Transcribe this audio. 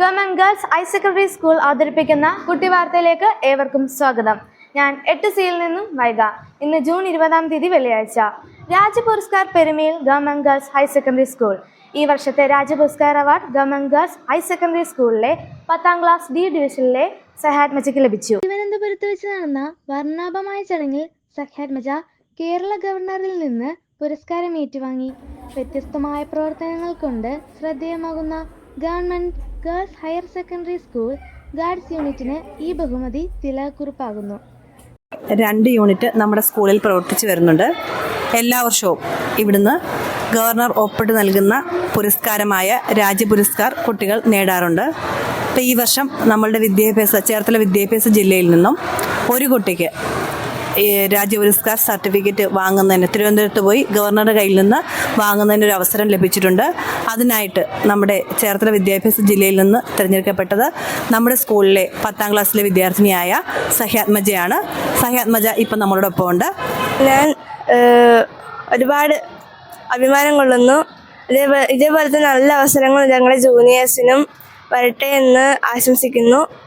Government girls higher secondary school അവതരിപ്പിക്കുന്ന കുട്ടി വാർത്തയിലേക്ക് ഏവർക്കും സ്വാഗതം. ഞാൻ എട്ട് സിയിൽ നിന്നും വൈക ഇന്ന് ജൂൺ ഇരുപതാം തീയതി വെള്ളിയാഴ്ച. Rajya Puraskar പെരുമയിൽ government girls higher secondary school. ഈ വർഷത്തെ Rajya Puraskar award government girls higher secondary സ്കൂളിലെ പത്താം ക്ലാസ് ഡി ഡിവിഷനിലെ സഹാത്മജയ്ക്ക് ലഭിച്ചു. തിരുവനന്തപുരത്ത് വെച്ച് നടന്ന വർണാഭമായ ചടങ്ങിൽ മജ കേരള ഗവർണറിൽ നിന്ന് പുരസ്കാരം ഏറ്റുവാങ്ങി. വ്യത്യസ്തമായ പ്രവർത്തനങ്ങൾ കൊണ്ട് ശ്രദ്ധേയമാകുന്ന government girls higher secondary school guards യൂണിറ്റിന് ഈ ബഹുമതി തിലകുറിപ്പാകുന്നു രണ്ട് യൂണിറ്റ് നമ്മുടെ സ്കൂളിൽ പ്രവർത്തിച്ചു വരുന്നുണ്ട്. എല്ലാ വർഷവും ഇവിടുന്ന് ഗവർണർ ഒപ്പിട്ട് നൽകുന്ന പുരസ്കാരമായ രാജ്യ പുരസ്കാർ കുട്ടികൾ നേടാറുണ്ട്. അപ്പോൾ ഈ വർഷം നമ്മളുടെ വിദ്യാഭ്യാസ ചേർത്തല വിദ്യാഭ്യാസ ജില്ലയിൽ നിന്നും ഒരു കുട്ടിക്ക് ഈ രാജ്യ പുരസ്കാർ സർട്ടിഫിക്കറ്റ് വാങ്ങുന്നതിന് തിരുവനന്തപുരത്ത് പോയി ഗവർണറുടെ കയ്യിൽ നിന്ന് വാങ്ങുന്നതിന് ഒരു അവസരം ലഭിച്ചിട്ടുണ്ട്. അതിനായിട്ട് നമ്മുടെ ചേർത്തല വിദ്യാഭ്യാസ ജില്ലയിൽ നിന്ന് തിരഞ്ഞെടുക്കപ്പെട്ടത് നമ്മുടെ സ്കൂളിലെ പത്താം ക്ലാസ്സിലെ വിദ്യാർത്ഥിനിയായ സഹ്യാത്മജയാണ്. സഹ്യാത്മജ ഇപ്പം നമ്മളോടൊപ്പം ഉണ്ട് ഞാൻ ഒരുപാട് അഭിമാനം കൊള്ളുന്നു. ഇതേപോലെ ഇതേപോലത്തെ നല്ല അവസരങ്ങൾ ഞങ്ങളുടെ ജൂനിയേഴ്സിനും വരട്ടെ എന്ന് ആശംസിക്കുന്നു.